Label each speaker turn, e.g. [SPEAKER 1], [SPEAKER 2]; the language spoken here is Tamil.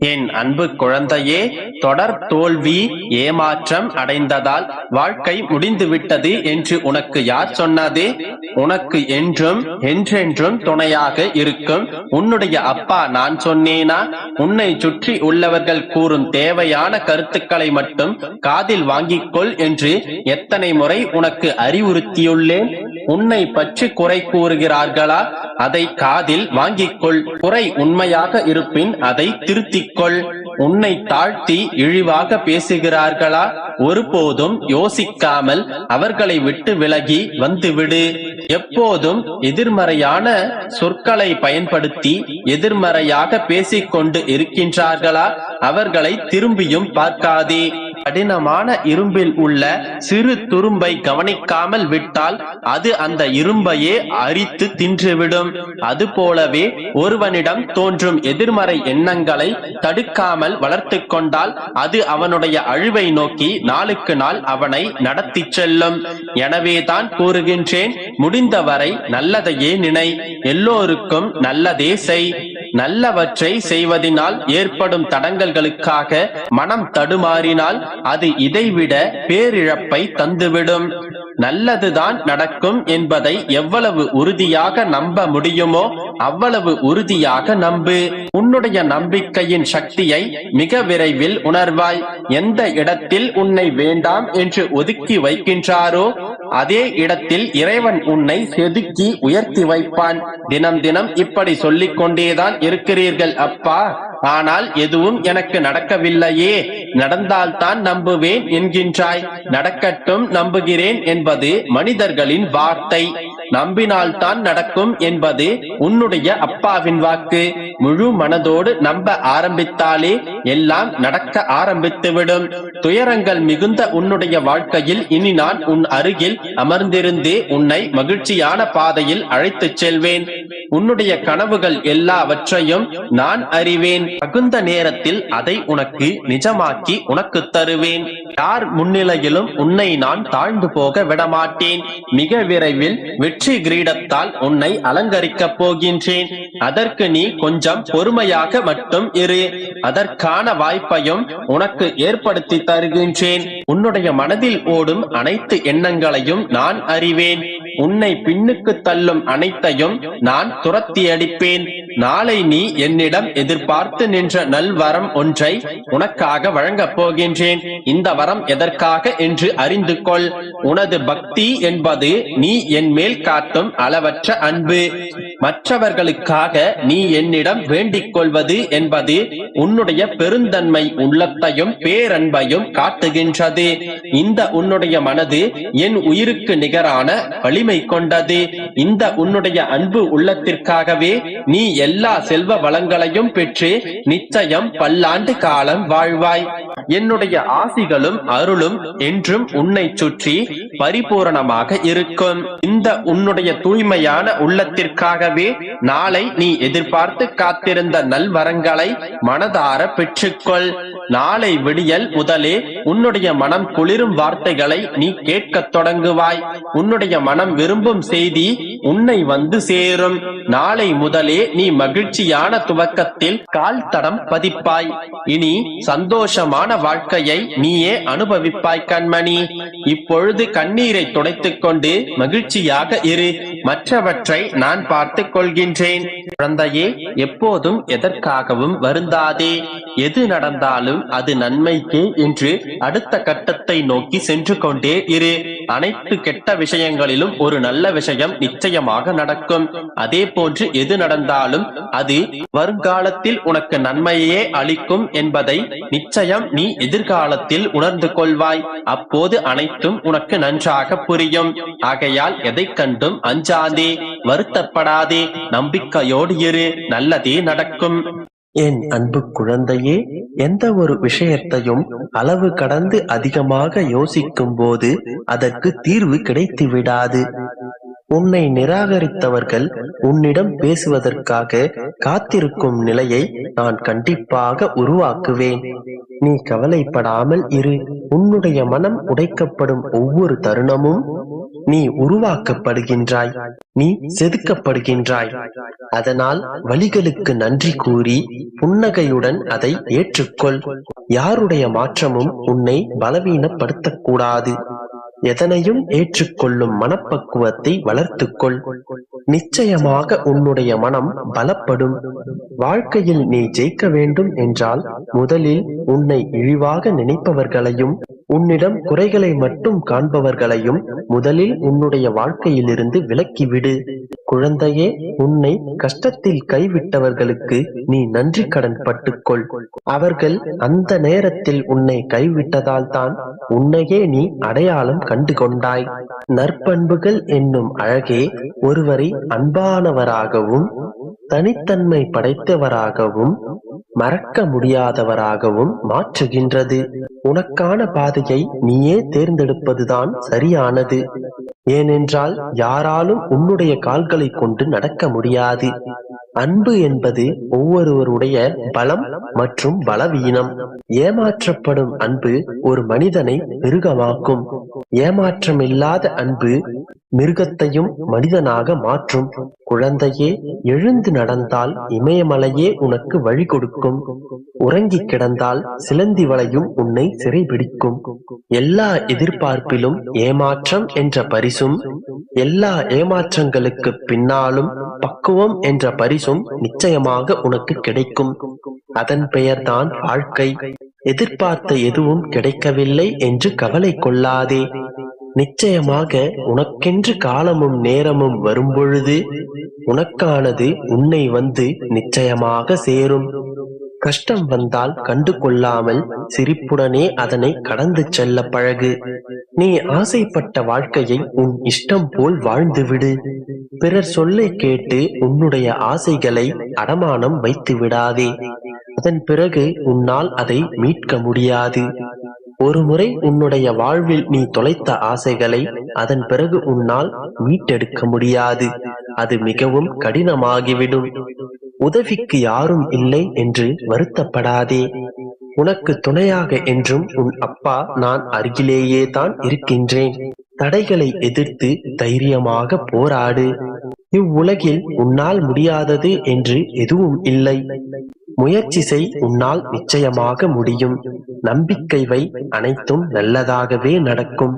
[SPEAKER 1] என் அன்பு குழந்தையே தொடர் தோல்வி ஏமாற்றம் அடைந்ததால் வாழ்க்கை முடிந்துவிட்டது என்று உனக்கு யார் சொன்னது? உனக்கு என்றும் என்றென்றும் துணையாக இருக்கும் உன்னுடைய அப்பா நான் சொன்னேனா? உன்னை சுற்றி உள்ளவர்கள் கூறும் தேவையான கருத்துக்களை மட்டும் காதில் வாங்கிக்கொள் என்று எத்தனை முறை உனக்கு அறிவுறுத்தியுள்ளேன்? உன்னை பற்றி குறை கூறுகிறார்களா? அதை காதில் வாங்கிக் கொள் குறை உண்மையாக இருப்பின் அதை திருத்திக் கொள் உன்னை தாழ்த்தி இழிவாக பேசுகிறார்களா? ஒருபோதும் யோசிக்காமல் அவர்களை விட்டு விலகி வந்துவிடு. எப்போதும் எதிர்மறையான சொற்களை பயன்படுத்தி எதிர்மறையாக பேசிக்கொண்டு இருக்கின்றார்களா? அவர்களை திரும்பியும் பார்க்காதே. கடினமான இரும்பில் உள்ள சிறு துரும்பை கவனிக்காமல் விட்டால் அது அந்த இரும்பையே அரித்து தின்றுவிடும். அது போலவே ஒருவனிடம் தோன்றும் எதிர்மறை எண்ணங்களை தடுக்காமல் வளர்த்து கொண்டால் அது அவனுடைய அழிவை நோக்கி நாளுக்கு நாள் அவனை நடத்தி செல்லும். எனவேதான் கூறுகின்றேன் முடிந்தவரை நல்லதையே நினை. எல்லோருக்கும் நல்லதே செய். நல்லவற்றை செய்வதினால் ஏற்படும் தடங்கல்களுக்காக மனம் தடுமாறினால் அது இதைவிட பேரிழப்பை தந்துவிடும். நல்லதுதான் நடக்கும் என்பதை எவ்வளவு உறுதியாக நம்ப முடியுமோ அவ்வளவு உறுதியாக நம்பு. உன்னுடைய நம்பிக்கையின் சக்தியை மிக விரைவில் உணர்வாய். எந்த இடத்தில் உன்னை வேண்டாம் என்று ஒதுக்கி வைக்கின்றாரோ அதே இடத்தில் இறைவன் உன்னை செதுக்கி உயர்த்தி வைப்பான். தினம் தினம் இப்படி சொல்லிக் கொண்டேதான் இருக்கிறீர்கள் அப்பா. ஆனால் எதுவும் எனக்கு நடக்கவில்லையே. நடந்தால்தான் நம்புவேன் என்கின்றாய். நடக்கட்டும் நம்புகிறேன் என்பது மனிதர்களின் வார்த்தை. நம்பினால்தான் நடக்கும் என்பது உன்னுடைய அப்பாவின் வாக்கு. முழு மனதோடு நம்ப ஆரம்பித்தாலே எல்லாம் நடக்க ஆரம்பித்துவிடும். துயரங்கள் மிகுந்த உன்னுடைய வாழ்க்கையில் இனி நான் உன் அருகில் அமர்ந்திருந்தே உன்னை மகிழ்ச்சியான பாதையில் அழைத்துச் செல்வேன். உன்னுடைய கனவுகள் எல்லாவற்றையும் நான் அறிவேன். தகுந்த நேரத்தில் அதை உனக்கு நிஜமாக்கி உனக்கு தருவேன். யார் முன்னிலையிலும் உன்னை நான் தாழ்ந்து போக விடமாட்டேன். மிக விரைவில் வெற்றி கிரீடத்தால் உன்னை அலங்கரிக்கப் போகின்றேன். அதற்கு நீ கொஞ்சம் பொறுமையாக மட்டும் இரு. அதற்கான வாய்ப்பையும் உனக்கு ஏற்படுத்தி தருகின்றேன். உன்னுடைய மனதில் ஓடும் அனைத்து எண்ணங்களையும் நான் அறிவேன். உன்னை பின்னுக்கு தள்ளும் அனைத்தையும் நான் துரத்தி அடிப்பேன். நாளை நீ என்னிடம் எதிர்பார்த்து நின்ற நல்வரம் ஒன்றை உனக்காக வழங்கப் போகின்றேன். இந்த வரம் எதற்காக என்று அறிந்து கொள். உனது பக்தி என்பது நீ என் மேல் காட்டும் அளவற்ற அன்பு. மற்றவர்களுக்காக நீ என்னிடம் வேண்டிக் கொள்வது என்பது உன்னுடைய பெருந்தன்மை உள்ளத்தையும் பேரன்பையும் காட்டுகின்றது. இந்த உன்னுடைய மனது என் உயிருக்கு நிகரான வலிமை கொண்டது. இந்த உன்னுடைய அன்பு உள்ளத்திற்காகவே நீ எல்லா செல்வ வளங்களையும் பெற்று நிச்சயம் பல்லாண்டு காலம் வாழ்வாய். என்னுடைய ஆசிகளும் அருளும் என்றும் உன்னை சுற்றி பரிபூரணமாக இருக்கும். இந்த உன்னுடைய தூய்மையான உள்ளத்திற்காகவே நாளை நீ எதிர்பார்த்து காத்திருந்த நல்வரங்களை மனதார பெற்றுக்கொள். நாளை விடியல் முதலே உன்னுடைய மனம் குளிரும் வார்த்தைகளை நீ கேட்கத் தொடங்குவாய். உன்னுடைய மனம் விரும்பும் செய்தி உன்னை வந்து சேரும். நாளை முதலே நீ மகிழ்ச்சியான துவக்கத்தில் கால் தடம் பதிப்பாய். இனி சந்தோஷமான வாழ்க்கையை நீயே அனுபவிப்பாய் கண்மணி. இப்பொழுது கண்ணீரை துடைத்துக் கொண்டு மகிழ்ச்சியாக இரு. மற்றவற்றை நான் பார்த்துக் கொள்கின்றேன். குழந்தையே எப்போதும் எதற்காகவும் வருந்தாதே. எது நடந்தாலும் அது நன்மைக்கே என்று அடுத்த கட்டத்தை நோக்கி சென்று கொண்டே இரு. அனைத்து கெட்ட விஷயங்களிலும் ஒரு நல்ல விஷயம் நிச்சயமாக நடக்கும். அதே போன்று எது நடந்தாலும் அது வருங்காலத்தில் உனக்கு நன்மையே அளிக்கும் என்பதை நிச்சயம் நீ எதிர்காலத்தில் உணர்ந்து கொள்வாய். அப்போது அனைத்தும் உனக்கு நன்றாக புரியும். ஆகையால் எதை கண்டும் அஞ்சாதே வருத்தப்படாதே நம்பிக்கையோடு இரு நல்லதே நடக்கும்.
[SPEAKER 2] என் அன்பு குழந்தையே எந்த ஒரு விஷயத்தையும் அளவு கடந்து அதிகமாக யோசிக்கும் போது அதற்கு தீர்வு கிடைத்து விடாது உன்னை நிராகரித்தவர்கள் உன்னிடம் பேசுவதற்காக காத்திருக்கும் நிலையை நான் கண்டிப்பாக உருவாக்குவேன். நீ கவலைப்படாமல் இரு. உன்னுடைய மனம் உடைக்கப்படும் ஒவ்வொரு தருணமும் நீ உருவாக்கப்படுகின்றாய். நீ செதுக்கப்படுகின்றாய். அதனால் வழிகளுக்கு நன்றி கூறி புன்னகையுடன் அதை ஏற்றுக்கொள். யாருடைய மாற்றமும் உன்னை பலவீனப்படுத்தக்கூடாது. எதனையும் ஏற்றுக்கொள்ளும் மனப்பக்குவத்தை வளர்த்துக்கொள். நிச்சயமாக உன்னுடைய மனம் பலப்படும். வாழ்க்கையில் நீ ஜெயிக்க வேண்டும் என்றால் முதலில் உன்னை இழிவாக நினைப்பவர்களையும் உன்னிடம் குறைகளை மட்டும் காண்பவர்களையும் முதலில் உன்னுடைய வாழ்க்கையிலிருந்து விலக்கிவிடு குழந்தையே உன்னை கஷ்டத்தில் கைவிட்டவர்களுக்கு நீ நன்றி கடன் பட்டுக்கொள். அவர்கள் அந்த நேரத்தில் உன்னை கைவிட்டதால் தான் உன்னையே நீ அடையாளம் கண்டு கொண்டாய் நற்பண்புகள் என்னும் அழகே ஒருவரை அன்பானவராகவும் தனித்தன்மை படைத்தவராகவும் மறக்க முடியாதவராகவும் மாற்றுகின்றது. உனக்கான பாதையை நீயே தேர்ந்தெடுப்பதுதான் சரியானது. ஏனென்றால் யாராலும் உன்னுடைய கால்களை கொண்டு நடக்க முடியாது. அன்பு என்பது ஒவ்வொருவருடைய பலம் மற்றும் பலவீனம். ஏமாற்றப்படும் அன்பு ஒரு மனிதனை மிருகமாக்கும். ஏமாற்றமில்லாத அன்பு மிருகத்தையும் மனிதனாக மாற்றும். குழந்தையே எழுந்து நடந்தால் இமயமலையே உனக்கு வழி கொடுக்கும். உறங்கி கிடந்தால் சிலந்தி வளையும் உன்னை சிறைபிடிக்கும். எல்லா எதிர்பார்ப்பிலும் ஏமாற்றம் என்ற பரிசும் எல்லா ஏமாற்றங்களுக்கு பின்னாலும் பக்குவம் என்ற பரிசும் நிச்சயமாக உனக்கு கிடைக்கும். அதன் பெயர்தான் வாழ்க்கை. எதிர்பார்த்த எதுவும் கிடைக்கவில்லை என்று கவலை கொள்ளாதே. நிச்சயமாக உனக்கென்று காலமும் நேரமும் வரும்பொழுது உனக்கானது உன்னை வந்து நிச்சயமாக சேரும். கஷ்டம் வந்தால் கண்டு கொள்ளாமல் சிரிப்புடனே அதனை கடந்து செல்ல பழகு. நீ ஆசைப்பட்ட வாழ்க்கையை உன் இஷ்டம் போல் வாழ்ந்துவிடு பிறர் சொல்லை கேட்டு உன்னுடைய ஆசைகளை அடமானம் வைத்து விடாதே. அதன் பிறகு உன்னால் அதை மீட்க முடியாது. ஒருமுறை உன்னுடைய வாழ்வில் நீ தொலைத்த ஆசைகளை அதன் பிறகு உன்னால் மீட்டெடுக்க முடியாது. அது மிகவும் கடினமாகிவிடும். உதவிக்கு யாரும் இல்லை என்று வருத்தப்படாதே. உனக்கு துணையாக என்றும் உன் அப்பா நான் அருகிலேயே தான் இருக்கின்றேன். தடைகளை எதிர்த்து தைரியமாக போராடு. இவ்வுலகில் உன்னால் முடியாதது என்று எதுவும் இல்லை. முயற்சி செய் உன்னால் நிச்சயமாக முடியும். நம்பிக்கை வை அனைத்தும் நல்லதாகவே நடக்கும்.